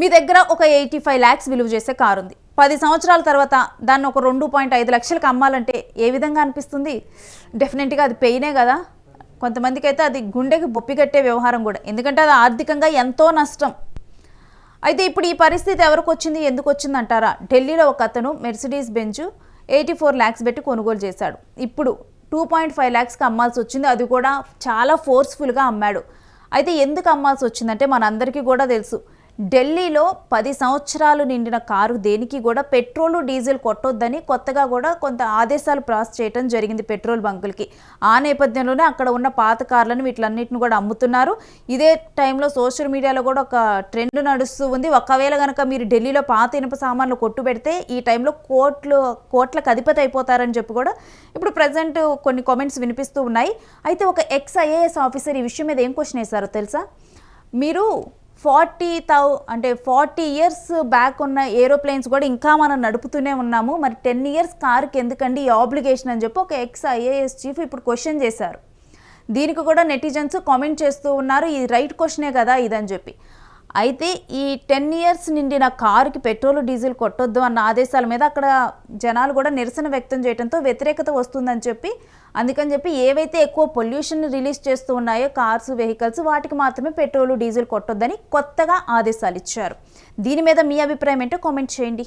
మీ దగ్గర ఒక eighty five lakhs విలువ చేసే కారు ఉంది. పది సంవత్సరాల తర్వాత దాన్ని ఒక రెండు పాయింట్ ఐదు లక్షలకు అమ్మాలంటే ఏ విధంగా అనిపిస్తుంది? డెఫినెట్గా అది పెయినే కదా. కొంతమందికి అయితే అది గుండెకి బొప్పి కట్టే వ్యవహారం కూడా. ఎందుకంటే అది ఆర్థికంగా ఎంతో నష్టం. అయితే ఇప్పుడు ఈ పరిస్థితి ఎవరికి వచ్చింది? ఎందుకు వచ్చింది అంటారా? ఢిల్లీలో ఒక అతను Mercedes Benz eighty four lakhs పెట్టి కొనుగోలు చేశాడు. ఇప్పుడు టూ పాయింట్ ఫైవ్ ల్యాక్స్కి అమ్మాల్సి వచ్చింది. అది కూడా చాలా ఫోర్స్ఫుల్గా అమ్మాడు. అయితే ఎందుకు అమ్మాల్సి వచ్చిందంటే మనందరికీ కూడా తెలుసు. ఢిల్లీలో పది సంవత్సరాలు నిండిన కారు దేనికి కూడా పెట్రోల్ డీజిల్ కొట్టొద్దని కొత్తగా కూడా కొంత ఆదేశాలు పాస్ చేయడం జరిగింది పెట్రోల్ బంకులకి. ఆ నేపథ్యంలోనే అక్కడ ఉన్న పాత కార్లను వీటిలన్నిటిని కూడా అమ్ముతున్నారు. ఇదే టైంలో సోషల్ మీడియాలో కూడా ఒక ట్రెండ్ నడుస్తూ ఉంది. ఒకవేళ కనుక మీరు ఢిల్లీలో పాత ఇనుప సామాన్లు కొట్టు పెడితే ఈ టైంలో కోట్లు కోట్లకు అధిపతి అయిపోతారని చెప్పి కూడా ఇప్పుడు ప్రజెంట్ కొన్ని కామెంట్స్ వినిపిస్తూ ఉన్నాయి. అయితే ఒక ఎక్స్ ఐఏఎస్ ఆఫీసర్ ఈ విషయం మీద ఏం క్వశ్చన్ వేశారో తెలుసా? మీరు ఫార్టీ థౌ అంటే ఫార్టీ ఇయర్స్ బ్యాక్ ఉన్న ఏరోప్లేన్స్ కూడా ఇంకా మనం నడుపుతూనే ఉన్నాము. మరి టెన్ ఇయర్స్ కార్కి ఎందుకండి ఈ ఆబ్లిగేషన్ అని చెప్పి ఒక ఎక్స్ ఐఏఎస్ చీఫ్ ఇప్పుడు క్వశ్చన్ చేశారు. దీనికి కూడా నెటిజన్స్ కామెంట్ చేస్తూ ఉన్నారు. ఇది రైట్ క్వశ్చనే కదా ఇదని చెప్పి. అయితే ఈ టెన్ ఇయర్స్ నిండిన కారుకి పెట్రోల్ డీజిల్ కొట్టొద్దు అన్న ఆదేశాల మీద అక్కడ జనాలు కూడా నిరసన వ్యక్తం చేయడంతో వ్యతిరేకత వస్తుందని చెప్పి అందుకని చెప్పి ఏవైతే ఎక్కువ పొల్యూషన్ రిలీజ్ చేస్తూ ఉన్నాయో కార్స్ వెహికల్స్ వాటికి మాత్రమే పెట్రోల్ డీజిల్ కొట్టొద్దని కొత్తగా ఆదేశాలు ఇచ్చారు. దీని మీద మీ అభిప్రాయం ఏంటో కామెంట్ చేయండి.